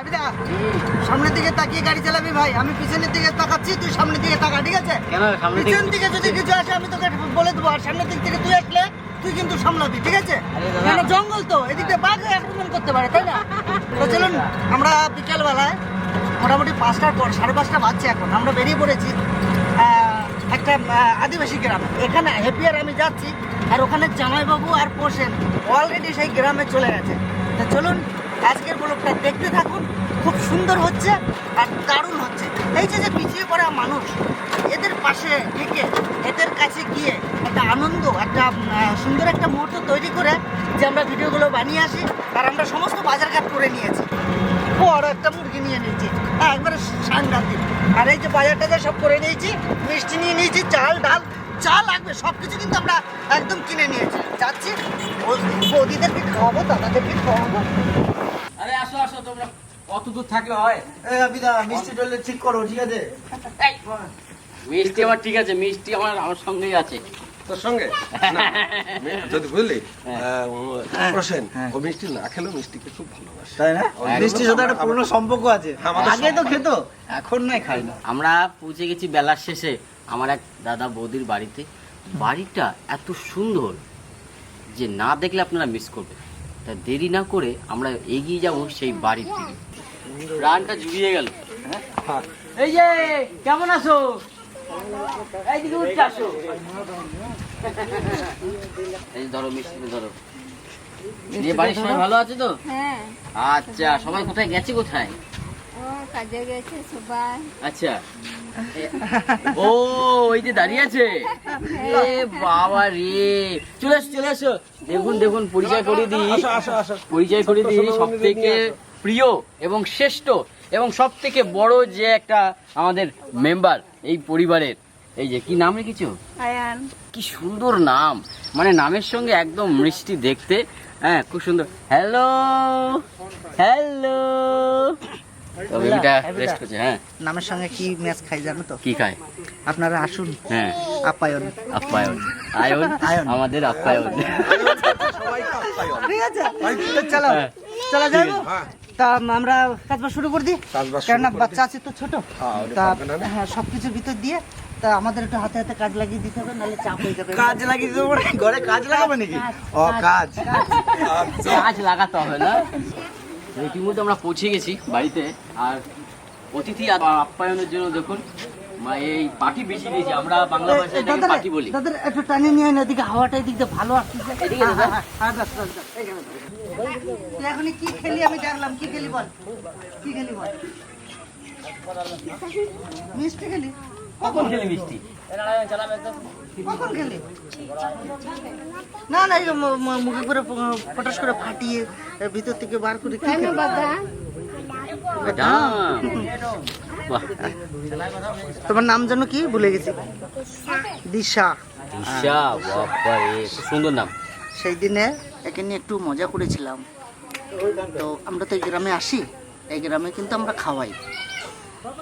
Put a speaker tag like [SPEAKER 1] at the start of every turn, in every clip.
[SPEAKER 1] সামনের দিকে তাকিয়ে গাড়ি চালাবি ভাই আমি পিছনের দিকে তাকাচ্ছি তুই সামনের দিকে তাকা ঠিক আছে?
[SPEAKER 2] সামনে
[SPEAKER 1] পিছন দিকে যদি কিছু আসে আমি তোকে বলে দেবো আর সামনের দিক থেকে তুই আসলে তুই কিন্তু সামলাবি ঠিক আছে? কেন জঙ্গল তো এদিকে বাঘ আক্রমণ করতে পারে তাই না? তো চলুন আমরা বিকেলবেলায় মোটামুটি পাঁচটার পর সাড়ে পাঁচটা বাজছে এখন আমরা বেরিয়ে পড়েছি একটা আদিবাসী গ্রাম। এখানে হেপিয়ার আমি যাচ্ছি আর ওখানে জামাইবাবু আর পোষেন অলরেডি সেই গ্রামে চলে গেছে। তো চলুন আজকের ব্লগটা দেখতে থাকুন, খুব সুন্দর হচ্ছে আর দারুণ হচ্ছে। এই যে যে পিছিয়ে পড়া মানুষ, এদের পাশে থেকে, এদের কাছে গিয়ে একটা আনন্দ, একটা সুন্দর একটা মুহূর্ত তৈরি করে যে আমরা ভিডিওগুলো বানিয়ে আসি আর আমরা সমস্ত বাজারঘাট করে নিয়েছি। বড় একটা মুরগি নিয়ে নিয়েছি। হ্যাঁ একবারে সাংঘাতিক। আর এই যে বাজার টাজার সব করে নিয়েছি, মিষ্টি নিয়ে নিয়েছি, চাল, ডাল চা লাগবে সব কিছু কিন্তু আমরা একদম কিনে নিয়েছি। যাচ্ছি বৌদিদেরকে খাওয়াবো, দাদাদেরকে খাওয়াবো।
[SPEAKER 2] আসো আসো তোমরা। অত দূর থাকলে হয়।
[SPEAKER 1] মিষ্টি টলে ঠিক করো ঠিক আছে?
[SPEAKER 2] মিষ্টি আমার ঠিক আছে মিষ্টি আমার আমার সঙ্গেই আছে।
[SPEAKER 3] তোর সঙ্গে? যদি বুঝলি
[SPEAKER 2] হ্যাঁ।
[SPEAKER 3] প্রসেন ও মিষ্টি না খেলেও মিষ্টিকে খুব ভালোবাসে।
[SPEAKER 1] তাই না? মিষ্টির সাথে একটা পুরনো সম্পর্ক আছে।
[SPEAKER 3] আমাদের
[SPEAKER 1] আগে তো খেত এখন নাই খাই না।
[SPEAKER 2] আমরা পৌঁছে গেছি বেলার শেষে আমার এক দাদা বৌদির বাড়িতে। বাড়িটা এত সুন্দর যে না দেখলে আপনারা মিস করবেন। তা দেরি না করে আমরা এগিয়ে যাব সেই বাড়ির দিকে। প্রাণটা জুড়িয়ে গেল।
[SPEAKER 3] হ্যাঁ।
[SPEAKER 2] এই যে কেমন আছো? এইদিকে উঠতে আসো। এই ধরো মিষ্টি ধরো। যে বাড়ির সবাই ভালো আছে তো?
[SPEAKER 4] হ্যাঁ।
[SPEAKER 2] আচ্ছা সবাই কোথায়? গেছে কোথায়?
[SPEAKER 4] কাজে গেছে সবাই।
[SPEAKER 2] আচ্ছা। ও ওই যে দাঁড়িয়ে আছে। এ বাবা রে। চলে এসো চলে এসো। দেখুন দেখুন পরিচয় করে দিই। পরিচয় করে দিই। সব থেকে প্রিয় এবং শ্রেষ্ঠ এবং সব থেকে বড় যে একটা আমাদের মেম্বার এই পরিবারের। এই যে কি নাম রেখেছো?
[SPEAKER 4] আয়ান।
[SPEAKER 2] কি সুন্দর নাম। মানে নামের সঙ্গে একদম মিষ্টি দেখতে। হ্যাঁ খুব সুন্দর। হ্যালো হ্যালো তবে এটা রেস্ট করছে হ্যাঁ।
[SPEAKER 1] নামের সঙ্গে কি ম্যাচ খাই জানো তো?
[SPEAKER 2] কি খায়?
[SPEAKER 1] আপনারা আসুন।
[SPEAKER 2] হ্যাঁ। আপ্যায়ন। আয়ন?
[SPEAKER 1] আয়ন।
[SPEAKER 2] আমাদের আপ্যায়ন।
[SPEAKER 1] ঠিক আছে চলো
[SPEAKER 2] হ্যাঁ।
[SPEAKER 1] চলো যাব।
[SPEAKER 3] হ্যাঁ।
[SPEAKER 1] তা আমরা কাজবাজ শুরু করে দিই। কেননা বাচ্চা আছে তো ছোট।
[SPEAKER 3] হ্যাঁ,
[SPEAKER 1] তা। হ্যাঁ সব কিছুর ভিতর দিয়ে তা আমাদের একটু হাতে হাতে কাজ লাগিয়ে দিতে হবে নাহলে চাপ হয়ে যাবে।
[SPEAKER 5] কাজ লাগিয়ে দেবো মানে? ঘরে কাজ লাগাবে নাকি? ও কাজ
[SPEAKER 2] গাছ লাগাতে হবে না? তো ইতিমধ্যে আমরা পৌঁছে গেছি বাড়িতে। আর অতিথি আপ্যায়নের জন্য দেখুন মা এই পাটি বেশি দিয়েছি। আমরা বাংলা ভাষায় পাটি বলি।
[SPEAKER 1] দাদা একটু টানিয়ে নিয়ে না এদিকে হাওয়াটা এদিক দিয়ে ভালো আসছে।
[SPEAKER 2] এদিকে দাদা।
[SPEAKER 1] হ্যাঁ এইখানে এখন কি খেলি আমি দেখলাম কি খেলি বল? কি খেলি বল? মিষ্টি খেলি?
[SPEAKER 2] কখন খেলে মিষ্টি?
[SPEAKER 1] কখন খেলি না না মুখে করে পটাশ করে ফাটিয়ে ভিতর থেকে বার করে
[SPEAKER 4] কেন
[SPEAKER 1] তোমার নাম যেন কি? ভুলে গেছি। দিশা।
[SPEAKER 2] দিশা। বাবা সুন্দর নাম।
[SPEAKER 1] সেই দিনে একে নিয়ে একটু মজা করেছিলাম। তো আমরা তো এই গ্রামে আসি। এই গ্রামে কিন্তু আমরা খাওয়াই।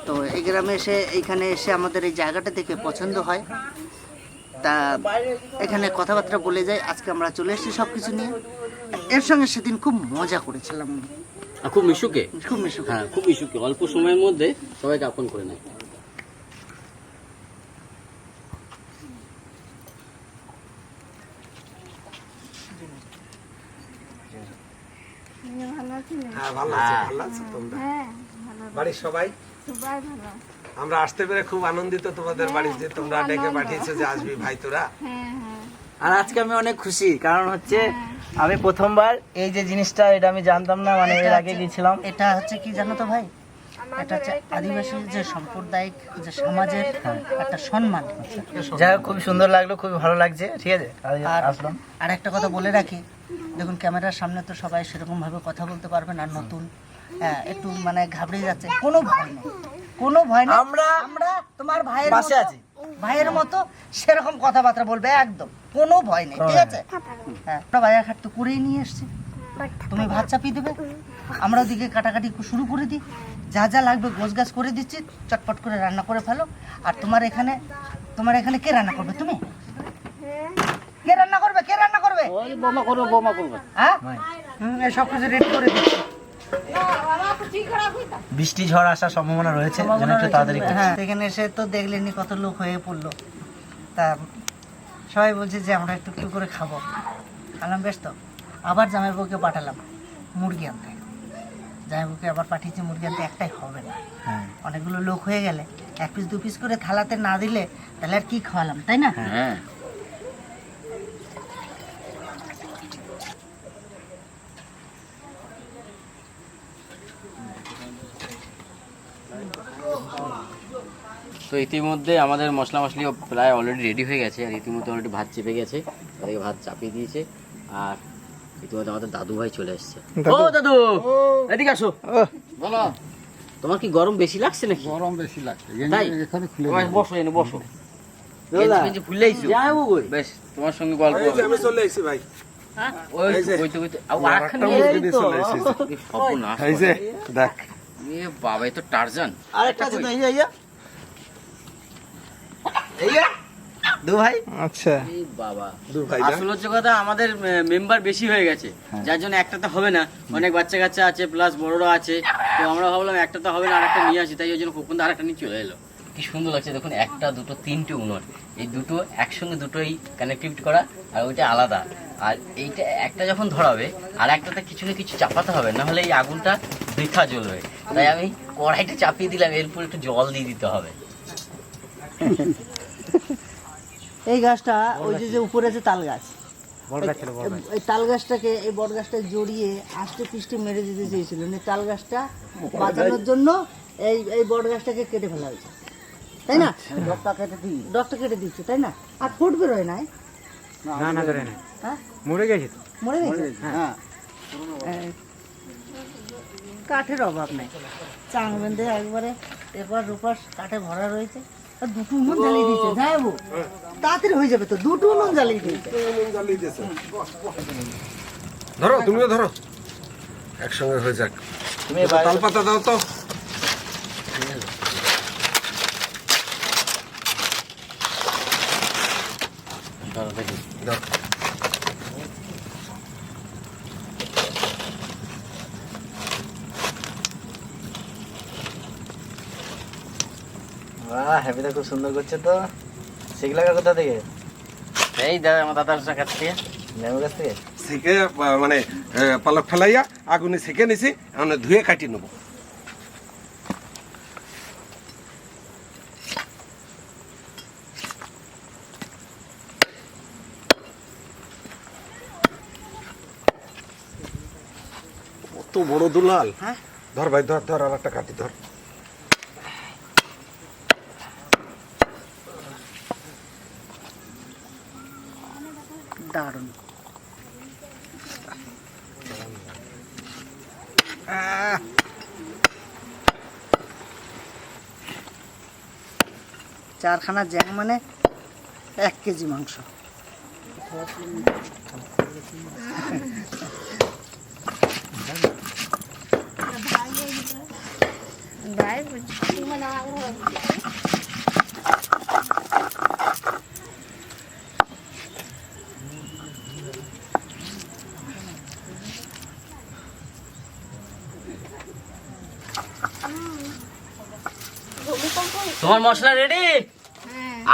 [SPEAKER 1] তো এই গ্রামে এসে এইখানে এসে আমাদের এই জায়গাটা দেখে পছন্দ হয়। তা এখানে কথাবার্তা বলে যাই আজকে আমরা চলে এসেছি সব কিছু নিয়ে। এর সঙ্গে সেদিন খুব মজা করেছিলাম।
[SPEAKER 2] খুব মিশুকে?
[SPEAKER 1] খুব মিশু
[SPEAKER 2] হ্যাঁ খুব মিশুকে। অল্প সময়ের মধ্যে সবাইকে আপন করে নেয়।
[SPEAKER 4] ভালো আছো?
[SPEAKER 3] হ্যাঁ ভালো আছে ভালো আছে তোমরা।
[SPEAKER 4] হ্যাঁ
[SPEAKER 3] বাড়ির সবাই? আমরা আসতে পেরে খুব আনন্দিত তোমাদের বাড়িতে তোমরা ডেকে পাঠিয়েছো যে আসবি ভাই তোরা।
[SPEAKER 4] হ্যাঁ হ্যাঁ।
[SPEAKER 5] আর আজকে আমি অনেক খুশি কারণ হচ্ছে আমি প্রথমবার এই যে জিনিসটা এটা আমি জানতাম না মানে এর আগে গেছিলাম
[SPEAKER 1] এটা হচ্ছে কি জানো তো ভাই? এটা হচ্ছে আদিবাসী যে সাম্প্রদায়িক যে সমাজের একটা সম্মান।
[SPEAKER 5] যাই হোক খুবই সুন্দর লাগল খুবই ভালো লাগছে ঠিক আছে?
[SPEAKER 1] আর
[SPEAKER 5] আসলাম।
[SPEAKER 1] আর একটা কথা বলে রাখি দেখুন ক্যামেরার সামনে তো সবাই সেরকম ভাবে কথা বলতে পারবে না নতুন। হ্যাঁ একটু মানে ঘাবড়ে যাচ্ছে। কোনো ভয় নেই। কোনো ভয় নেই।
[SPEAKER 5] আমরা-
[SPEAKER 1] আমরা তোমার ভাইয়ের
[SPEAKER 5] পাশে
[SPEAKER 1] মতো-
[SPEAKER 5] আছি।
[SPEAKER 1] ভাইয়ের মতো সেরকম কথাবার্তা বলবে একদম। কোনো ভয় নেই ঠিক আছে? হ্যাঁ আমরা বাজার ঘাট তো করেই নিয়ে এসছি। তুমি ভাত চাপিয়ে দেবে। আমরা ওদিকে কাটাকাটি শুরু করে দিই। যা যা লাগবে গোছ গাছ করে দিচ্ছি চটপট করে রান্না করে ফেলো। আর তোমার এখানে তোমার এখানে কে রান্না করবে? তুমি? কে রান্না করবে? কে রান্না করবে?
[SPEAKER 2] ওই বোমা করবে বোমা করব।
[SPEAKER 1] হ্যাঁ? এই সব কিছু রেডি করে দিচ্ছি।
[SPEAKER 5] বৃষ্টি ঝড় আসার সম্ভাবনা রয়েছে যেন একটু তাড়াতাড়ি করছি।
[SPEAKER 1] হ্যাঁ এখানে এসে তো দেখলেনি কত লোক হয়ে পড়ল। তা সবাই বলছে যে আমরা একটু একটু করে খাব। আলাম বেশ তো আবার জামাইবাবুকে পাঠালাম মুরগি আনতে। জামাইবাবুকে আবার পাঠিয়েছি মুরগি আনতে একটাই হবে না।
[SPEAKER 5] হ্যাঁ।
[SPEAKER 1] অনেকগুলো লোক হয়ে গেলে এক পিস দু পিস করে থালাতে না দিলে তাহলে আর কি খাওয়ালাম তাই না?
[SPEAKER 2] তো ইতিমধ্যে আমাদের মশলা মশলিও প্রায় অলরেডি রেডি হয়ে গেছে আর ইতিমধ্যে অলরেডি ভাত চেপে গেছে তাদেরকে ভাত চাপিয়ে দিয়েছে আর ইতিমধ্যে আমাদের দাদু ভাই চলে এসছে। ও দাদু এদিকে আসো। বলো। তোমার কি গরম বেশি লাগছে নাকি?
[SPEAKER 6] গরম বেশি লাগছে
[SPEAKER 2] তাই?
[SPEAKER 6] এখানে খুলে
[SPEAKER 2] বসো এনে বসো? বেশ তোমার সঙ্গে গল্প
[SPEAKER 3] আমি চলে এসেছি ভাই। দেখ।
[SPEAKER 2] এ বাবা তো টারজান
[SPEAKER 5] আরেকটা আছে তো এই যে, এই যে। এই যে। দু ভাই।
[SPEAKER 3] আচ্ছা।
[SPEAKER 2] বাবা।
[SPEAKER 3] দূর ভাই
[SPEAKER 2] আসল হচ্ছে কথা আমাদের মেম্বার বেশি হয়ে গেছে। যার জন্য একটাতে হবে না। অনেক বাচ্চা কাচ্চা আছে প্লাস বড়রা আছে। তো আমরা ভাবলাম একটাতে হবে না আরেকটা নিয়ে আসি। তাই ওই জন্য খোকন আরেকটা নিয়ে চলে এলো। কি সুন্দর লাগছে দেখুন একটা দুটো তিনটে এই দুটো একসঙ্গে দুটোই কানেক্টিভিটি করা আর ওইটা আলাদা। আর এইটা একটা যখন ধরাবে আর একটাতে কিছু না কিছু চাপাতে হবে না হলে এই আগুনটা বৃথা জ্বলবে। তাই আমি কড়াইটা চাপিয়ে দিলাম এরপর একটু জল দিয়ে দিতে হবে।
[SPEAKER 1] এই গাছটা ওই যে যে উপরে আছে তাল গাছ। এই- এই তাল গাছটাকে এই বট গাছটা জড়িয়ে আষ্টে পিষ্টে মেরে দিতে চেয়েছিল। মানে তাল গাছটা বাঁচানোর জন্য এই এই বট গাছটাকে কেটে ফেলা হয়েছে। তাই না? ডগটা কেটে দিই ডগটা কেটে দিচ্ছে তাই না? আর ফুট বেরোয় নাই
[SPEAKER 6] না না করে না।
[SPEAKER 1] হ্যাঁ?
[SPEAKER 6] মরে গেছে তো।
[SPEAKER 1] মরে গেছে? হ্যাঁ। কাঠের অভাব নেই। চাং বেঁধে একবারে এপার রূপার কাঠে ভরা রয়েছে। দুটো নুন জ্বালিয়ে দিয়েছে যাব তাড়াতাড়ি হয়ে যাবে তো দুটো নুন জ্বালিয়ে দিয়েছে।
[SPEAKER 3] জ্বালিয়ে দিয়েছে। ধরো তুমিও ধরো। একসঙ্গে হয়ে যাক।
[SPEAKER 5] তুমি তালপাতা
[SPEAKER 3] তাল পাতা দাও তো।
[SPEAKER 5] খুব সুন্দর করছে তো। শিখলা কোথা থেকে?
[SPEAKER 2] এই দাদা আমার দাদার কাছ থেকে।
[SPEAKER 5] লেবু গাছ থেকে?
[SPEAKER 3] আহ, মানে পালক ফেলাইয়া আগুনে সেকে নিছি এখন ধুয়ে কাটি নেব। কত বড় দুলাল।
[SPEAKER 1] হ্যাঁ?
[SPEAKER 3] ধর ভাই ধর ধর আর একটা কাটি ধর।
[SPEAKER 1] দারুণ। চারখানা জ্যাং মানে এক কেজি মাংস।
[SPEAKER 4] ভাই
[SPEAKER 2] তোমার মশলা রেডি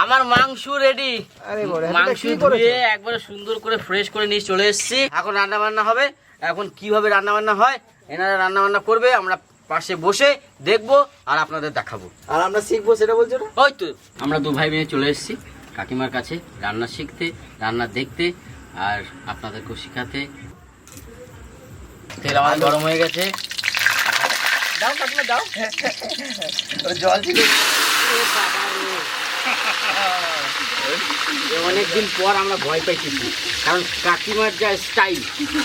[SPEAKER 2] আমার মাংস রেডি মাংস ধুয়ে একবারে সুন্দর করে ফ্রেশ করে নিয়ে চলে এসেছি। এখন রান্না বান্না হবে। এখন কীভাবে রান্না বান্না হয় এনারা রান্না বান্না করবে আমরা পাশে বসে দেখব আর আপনাদের দেখাবো।
[SPEAKER 5] আর আমরা শিখব সেটা বলছো না?
[SPEAKER 2] ওই তো আমরা দু ভাই মেয়ে চলে এসেছি কাকিমার কাছে রান্না শিখতে রান্না দেখতে আর আপনাদেরকেও শেখাতে। তেল আমাদের গরম হয়ে গেছে।
[SPEAKER 5] দাও কাকিমা দাও। জল ছিল
[SPEAKER 2] অনেকদিন পর আমরা ভয় পাইতেছি। কারণ কাকিমার যা স্টাইল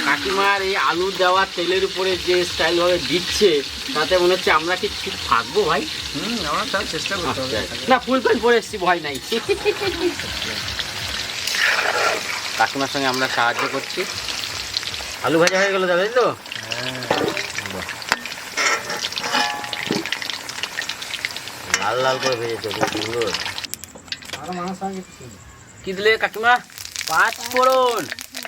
[SPEAKER 2] কাকিমার এই আলু দেওয়া তেলের উপরে যে স্টাইল ভাবে দিচ্ছে তাতে মনে হচ্ছে আমরা কি ঠিক থাকব ভাই?
[SPEAKER 5] হুম আমরা তার চেষ্টা করতে হবে।
[SPEAKER 2] না ফুল প্যান্ট পরে এসছি ভয় নাই। কাকিমার সঙ্গে আমরা সাহায্য করছি। আলু ভাজা হয়ে গেলো যাবে তো? লাল লাল করে ভেজেছে খুব সুন্দর। কি দিলে কাকিমা? পাঁচ ফোড়ন।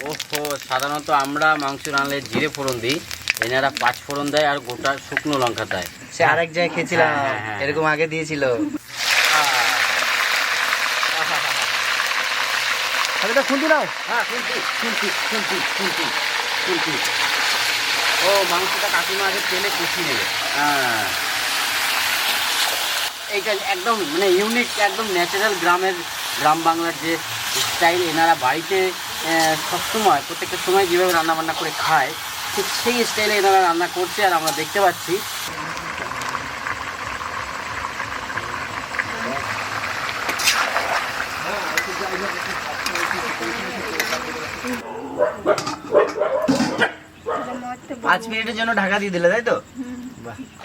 [SPEAKER 2] ওহো সাধারণত আমরা মাংস রানলে জিরে ফোড়ন দিই এনারা পাঁচ ফোড়ন দেয় আর গোটা শুকনো লঙ্কা দেয়।
[SPEAKER 5] সে আরেক জায়গায় খেয়েছিলাম
[SPEAKER 2] হ্যাঁ, হ্যাঁ, হ্যাঁ।
[SPEAKER 5] এরকম আগে দিয়েছিল।
[SPEAKER 1] নাও
[SPEAKER 2] হ্যাঁ ও মাংসটা কাকিমা আগে তেলে কষিয়ে নেবে। হ্যাঁ। এইটা একদম মানে ইউনিক একদম ন্যাচারাল গ্রামের, গ্রাম বাংলার যে স্টাইল এনারা বাড়িতে সবসময়, প্রত্যেকটা সময় যেভাবে রান্না বান্না করে খায়, ঠিক সেই স্টাইলে এনারা রান্না করছে আর আমরা দেখতে পাচ্ছি।
[SPEAKER 5] পাঁচ মিনিটের জন্য ঢাকা দিয়ে দিলে, তাই তো?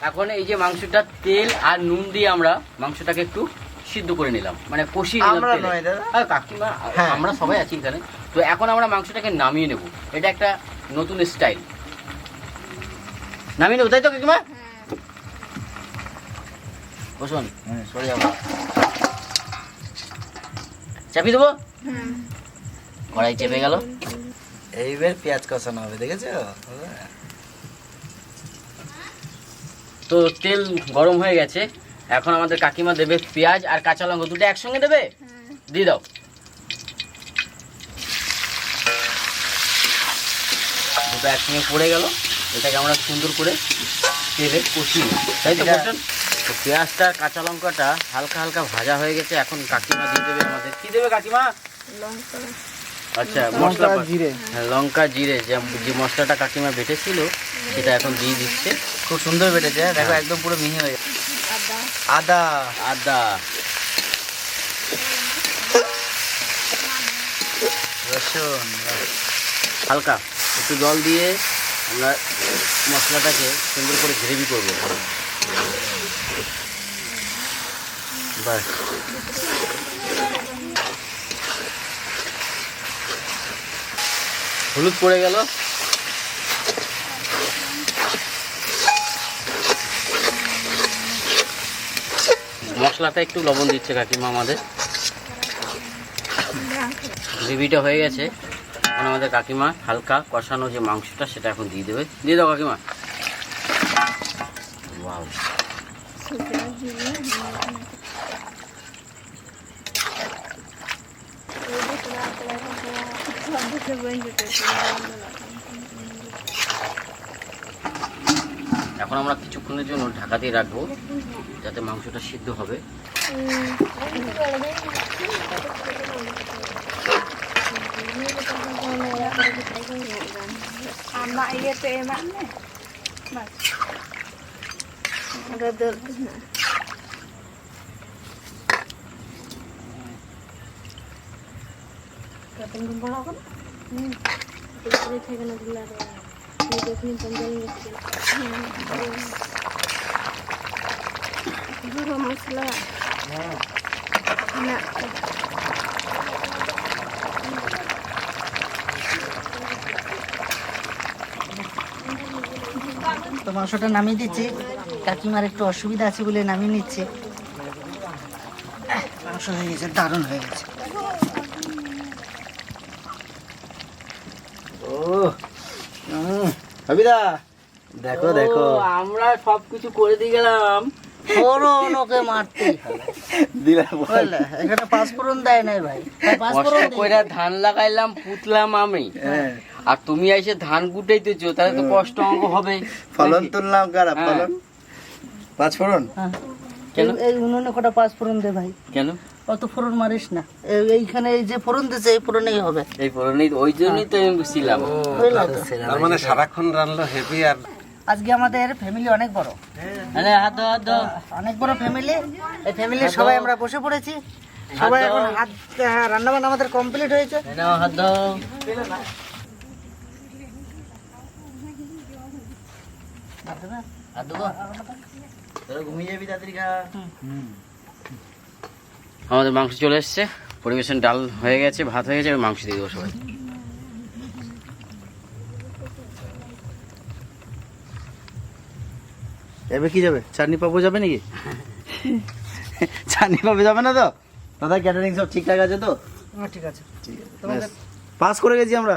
[SPEAKER 2] এখন এই যে মাংসটা তেল আর নুন দিয়ে আমরা মাংসটাকে একটু সিদ্ধ করে নিলাম। মানে কষিয়ে নিলাম। হ্যাঁ, কাকিমা
[SPEAKER 5] হ্যাঁ।
[SPEAKER 2] আমরা সবাই আছি এখানে। তো এখন আমরা মাংসটাকে নামিয়ে নেব। এটা একটা নতুন স্টাইল। নামিয়ে নেব তাই তো কাকিমা? বসুন। সরি চাপিয়ে দেবো? কড়াই চেপে গেল।
[SPEAKER 5] এইবার পেঁয়াজ কষানো হবে দেখেছ?
[SPEAKER 2] তো তেল গরম হয়ে গেছে। এখন আমাদের কাকিমা দেবে পেঁয়াজ আর কাঁচা লঙ্কা দুটো একসঙ্গে দেবে? দিয়ে দাও। দুটো একসঙ্গে পড়ে গেল। এটাকে আমরা সুন্দর করে তেলে কষিয়ে তাই তো বলছেন তো পেঁয়াজটা কাঁচা লঙ্কাটা হালকা হালকা ভাজা হয়ে গেছে এখন কাকিমা দিয়ে দেবে আমাদের। কি দেবে কাকিমা? আচ্ছা মশলা
[SPEAKER 1] জিরে।
[SPEAKER 2] হ্যাঁ, লঙ্কা জিরে। যে যে মশলাটা কাকিমা বেটেছিল সেটা এখন দিয়ে দিচ্ছে।
[SPEAKER 5] খুব সুন্দর বেটেছে? দেখো একদম পুরো মিহি হয়ে গেছে।
[SPEAKER 4] আদা।
[SPEAKER 5] আদা।
[SPEAKER 2] আদা
[SPEAKER 5] রসুন
[SPEAKER 2] হালকা। একটু জল দিয়ে আমরা মশলাটাকে সুন্দর করে গ্রেভি করব। বাস হলুদ পড়ে গেল। মশলাটা একটু লবণ দিচ্ছে কাকিমা আমাদের। গ্রেভিটা হয়ে গেছে। এখন আমাদের কাকিমা হালকা কষানো যে মাংসটা, সেটা এখন দিয়ে দেবে। দিয়ে দাও কাকিমা
[SPEAKER 4] শুকনো জিরে
[SPEAKER 2] এখন আমরা কিছুক্ষণের জন্য ঢাকা দিয়ে রাখব, যাতে মাংসটা সিদ্ধ হবে।
[SPEAKER 4] ক্যাপ্টেন গুম্পড় হম এখানে দিলে Nak.
[SPEAKER 1] তো মাংসটা নামিয়ে দিচ্ছি কাকিমার একটু অসুবিধা আছে বলে নামিয়ে নিচ্ছে মাংস হয়ে গেছে, দারুণ হয়ে গেছে
[SPEAKER 5] ও উম, দেখো দেখো।
[SPEAKER 2] আমরা আমরা সবকিছু করে দিয়ে গেলাম।
[SPEAKER 1] ফোড়ন ওকে মারতেই হবে
[SPEAKER 5] দিলাম
[SPEAKER 1] বুঝলে এখানে পাঁচফোড়ন দেয় নাই ভাই। তাই পাঁচফোড়ন
[SPEAKER 2] কইরা ধান লাগাইলাম পুতলাম আমি।
[SPEAKER 5] হ্যাঁ।
[SPEAKER 2] আর তুমি এসে ধান গুটাইতেছো তাহলে তো কষ্ট অঙ্ক হবে।
[SPEAKER 5] ফলন তুললাম কারা?
[SPEAKER 2] হ্যাঁ।
[SPEAKER 5] ফলন? পাঁচ ফোড়ন?
[SPEAKER 1] হ্যাঁ।
[SPEAKER 2] কেন?
[SPEAKER 1] এই- এই উনুনে কটা পাঁচফোড়ন দে ভাই।
[SPEAKER 2] কেন?
[SPEAKER 1] অত ফোড়ন মারিস না। এইখানে এই যে ফোড়ন দিছে এই ফোড়নেই হবে।
[SPEAKER 2] এই পরনেই ওই জন্যই তো আমি ছিলাম।
[SPEAKER 3] তার মানে সারাক্ষণ রান্না হেভি আর
[SPEAKER 1] আজকে আমাদের ফ্যামিলি অনেক বড়।
[SPEAKER 2] আরে হাত হাত
[SPEAKER 1] অনেক বড় ফ্যামিলি এই ফ্যামিলির সবাই আমরা বসে পড়েছি। সবাই এখন হাত রান্না বান্না আমাদের কমপ্লিট হয়েছে।
[SPEAKER 2] হাত দাও। হাত দেবো?
[SPEAKER 5] তোরা ঘুমিয়ে যাবি তাড়াতাড়ি খা
[SPEAKER 2] আমাদের মাংস চলে এসছে। পরিবেশন ডাল হয়ে গেছে ভাত হয়ে গেছে আমি মাংস দিয়ে দেবো সবাই
[SPEAKER 5] এবার কি যাবে? চাটনি পাবো যাবে নাকি? চাটনি পাবো যাবে না তো? দাদা ক্যাটারিং সব ঠিকঠাক আছে তো?
[SPEAKER 1] হ্যাঁ, ঠিক আছে।
[SPEAKER 5] পাস করে গেছি আমরা।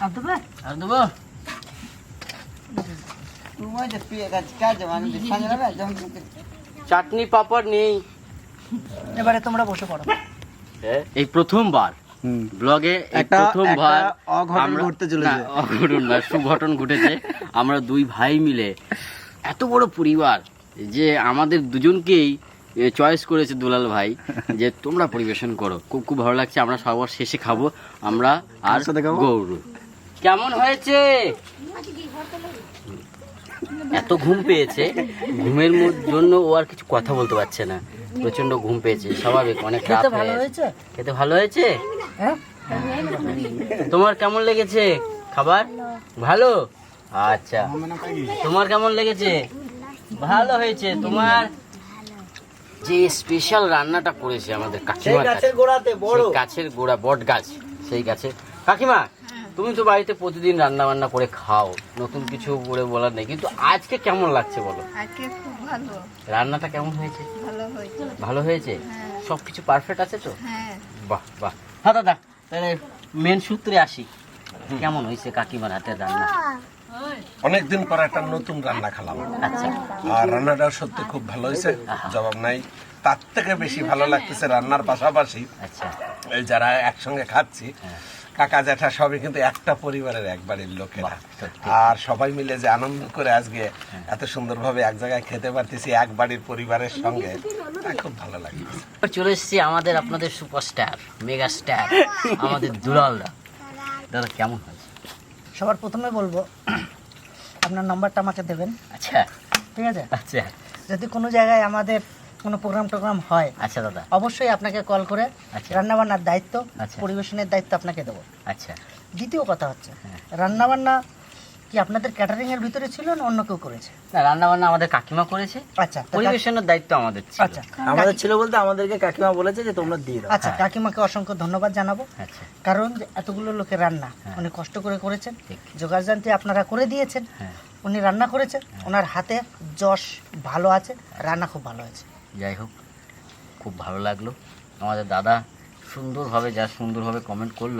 [SPEAKER 1] আর দেবে
[SPEAKER 2] আর দেবো চাটনি পাপড় নেই।
[SPEAKER 1] এবারে তোমরা বসে পড়ো।
[SPEAKER 2] এই প্রথমবার। ব্লগে
[SPEAKER 5] একটা-
[SPEAKER 2] প্রথমবার আমরা-
[SPEAKER 5] ঘটতে চলেছে।
[SPEAKER 2] অঘটন না সুঘটন ঘটেছে। আমরা দুই ভাই মিলে এত বড় পরিবার যে আমাদের দুজনকেই চয়েস করেছে দুলাল ভাই যে তোমরা পরিবেশন করো। খুব খুব ভালো লাগছে আমরা সবার শেষে খাব। আমরা আর গৌর। কেমন হয়েছে? এত ঘুম পেয়েছে ঘুমের জন্য ও আর কিছু কথা বলতে পারছে না। প্রচণ্ড ঘুম পেয়েছে স্বাভাবিক অনেক রাত
[SPEAKER 1] খেতে ভালো হয়েছে?
[SPEAKER 2] খেতে ভালো হয়েছে?
[SPEAKER 1] হ্যাঁ?
[SPEAKER 2] তোমার কেমন লেগেছে? খাবার? ভালো? আচ্ছা। তোমার কেমন লেগেছে? ভালো হয়েছে। তোমার যে স্পেশাল রান্নাটা করেছে আমাদের কাকিমা
[SPEAKER 5] গাছের গোড়াতে বড়।
[SPEAKER 2] গাছের গোড়া বট গাছ সেই গাছে। কাকিমা তুমি তো বাড়িতে প্রতিদিন রান্না বান্না করে খাও নতুন কিছু করে বলার নেই কিন্তু আজকে কেমন লাগছে বলো?
[SPEAKER 7] আজকে খুব ভালো।
[SPEAKER 2] রান্নাটা কেমন হয়েছে?
[SPEAKER 7] ভালো হয়েছে।
[SPEAKER 2] ভালো হয়েছে? সব কিছু পারফেক্ট আছে তো?
[SPEAKER 7] হ্যাঁ।
[SPEAKER 2] বাহ বাহ। হ্যাঁ দাদা তাহলে মেন সূত্রে আসি। কেমন হয়েছে কাকিমার হাতের রান্না?
[SPEAKER 3] অনেকদিন পর একটা নতুন রান্না খেলাম।
[SPEAKER 2] আচ্ছা।
[SPEAKER 3] আর রান্নাটা সত্যি খুব ভালো হয়েছে জবাব নাই। তার থেকে বেশি ভালো লাগতেছে রান্নার পাশাপাশি
[SPEAKER 2] আচ্ছা।
[SPEAKER 3] এই যারা একসঙ্গে খাচ্ছি কাকা জ্যাঠা সবই কিন্তু একটা পরিবারের এক বাড়ির লোকেরা আর সবাই মিলে যে আনন্দ করে আজকে এত সুন্দরভাবে এক জায়গায় খেতে পারতেছি এক বাড়ির পরিবারের সঙ্গে তা খুব ভালো লাগে
[SPEAKER 2] চলে এসেছি আমাদের আপনাদের সুপারস্টার মেগা স্টার আমাদের দুলালদা। দাদা কেমন হয়েছে?
[SPEAKER 1] সবার প্রথমে বলব আপনার নাম্বারটা আমাকে দেবেন।
[SPEAKER 2] আচ্ছা।
[SPEAKER 1] ঠিক আছে?
[SPEAKER 2] আচ্ছা।
[SPEAKER 1] যদি কোনো জায়গায় আমাদের কোনো প্রোগ্রাম টোগ্রাম হয়
[SPEAKER 2] আচ্ছা দাদা।
[SPEAKER 1] অবশ্যই আপনাকে কল করে
[SPEAKER 2] আচ্ছা।
[SPEAKER 1] রান্নাবান্নার দায়িত্ব
[SPEAKER 2] আচ্ছা।
[SPEAKER 1] পরিবেশনের দায়িত্ব আপনাকে দেবো।
[SPEAKER 2] আচ্ছা।
[SPEAKER 1] দ্বিতীয় কথা হচ্ছে
[SPEAKER 2] হ্যাঁ।
[SPEAKER 1] রান্নাবান্না কি আপনাদের ক্যাটারিং এর ভিতরে ছিল না অন্য কেউ করেছে?
[SPEAKER 2] না রান্না বান্না আমাদের কাকিমা করেছে।
[SPEAKER 1] আচ্ছা
[SPEAKER 2] পরিবেশনের দায়িত্ব আমাদের ছিল।
[SPEAKER 1] আচ্ছা
[SPEAKER 5] আমাদের ছিল বলতে আমাদেরকে কাকিমা বলেছে যে তোমরা দিয়ে দাও।
[SPEAKER 1] আচ্ছা কাকিমাকে অসংখ্য ধন্যবাদ জানাব।
[SPEAKER 2] আচ্ছা।
[SPEAKER 1] কারণ যে এতগুলো লোকের রান্না উনি কষ্ট করে করেছেন।
[SPEAKER 2] ঠিক।
[SPEAKER 1] জোগাড় জানতে আপনারা করে দিয়েছেন।
[SPEAKER 2] হ্যাঁ।
[SPEAKER 1] উনি রান্না করেছেন। ওনার হাতে যশ ভালো আছে রান্না খুব ভালো আছে
[SPEAKER 2] যাই হোক খুব ভালো লাগল। আমাদের দাদা সুন্দরভাবে যা সুন্দরভাবে কমেন্ট করল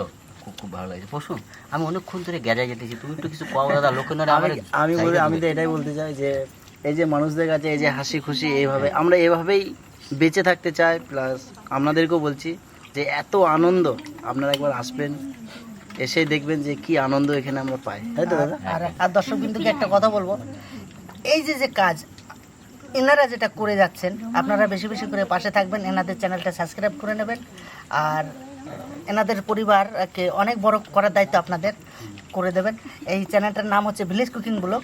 [SPEAKER 2] খুব খুব ভালো লাগছে। পশু আমি অনেকক্ষণ ধরে গ্যাজায় যেতেছি তুমি একটু কিছু পাও দাদা লোকের
[SPEAKER 5] আমি আমি বলি আমি তো এটাই বলতে চাই যে এই যে মানুষদের কাছে এই যে হাসি খুশি এইভাবে আমরা এভাবেই বেঁচে থাকতে চাই প্লাস আপনাদেরকেও বলছি যে এত আনন্দ আপনারা একবার আসবেন এসে দেখবেন যে কি আনন্দ এখানে আমরা পাই। তাই তো দাদা?
[SPEAKER 1] আর আর দর্শক বিন্দুকে একটা কথা বলব এই যে যে কাজ এনারা যেটা করে যাচ্ছেন আপনারা বেশি বেশি করে পাশে থাকবেন এনাদের চ্যানেলটা সাবস্ক্রাইব করে নেবেন আর এনাদের পরিবারকে অনেক বড় করার দায়িত্ব আপনাদের করে দেবেন। এই চ্যানেলটার নাম হচ্ছে ভিলেজ কুকিং ব্লগ।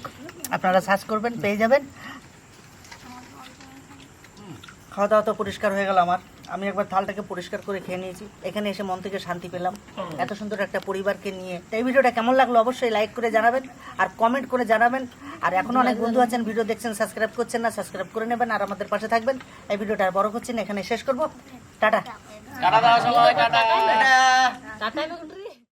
[SPEAKER 1] আপনারা সার্চ করবেন, পেয়ে যাবেন। খাওয়া দাওয়া তো পরিষ্কার হয়ে গেল আমার। আমি একবার থালটাকে পরিষ্কার করে খেয়ে নিয়েছি। এখানে এসে মন থেকে শান্তি পেলাম। এত সুন্দর একটা পরিবারকে নিয়ে। এই ভিডিওটা কেমন লাগল অবশ্যই লাইক করে জানাবেন আর কমেন্ট করে জানাবেন। আর এখনও অনেক বন্ধু আছেন ভিডিও দেখছেন সাবস্ক্রাইব করছেন না সাবস্ক্রাইব করে নেবেন আর আমাদের পাশে থাকবেন। এই ভিডিওটা আর বড় করছেন এখানে শেষ করব। টাটা।
[SPEAKER 2] Ta-ta
[SPEAKER 1] ta-ta.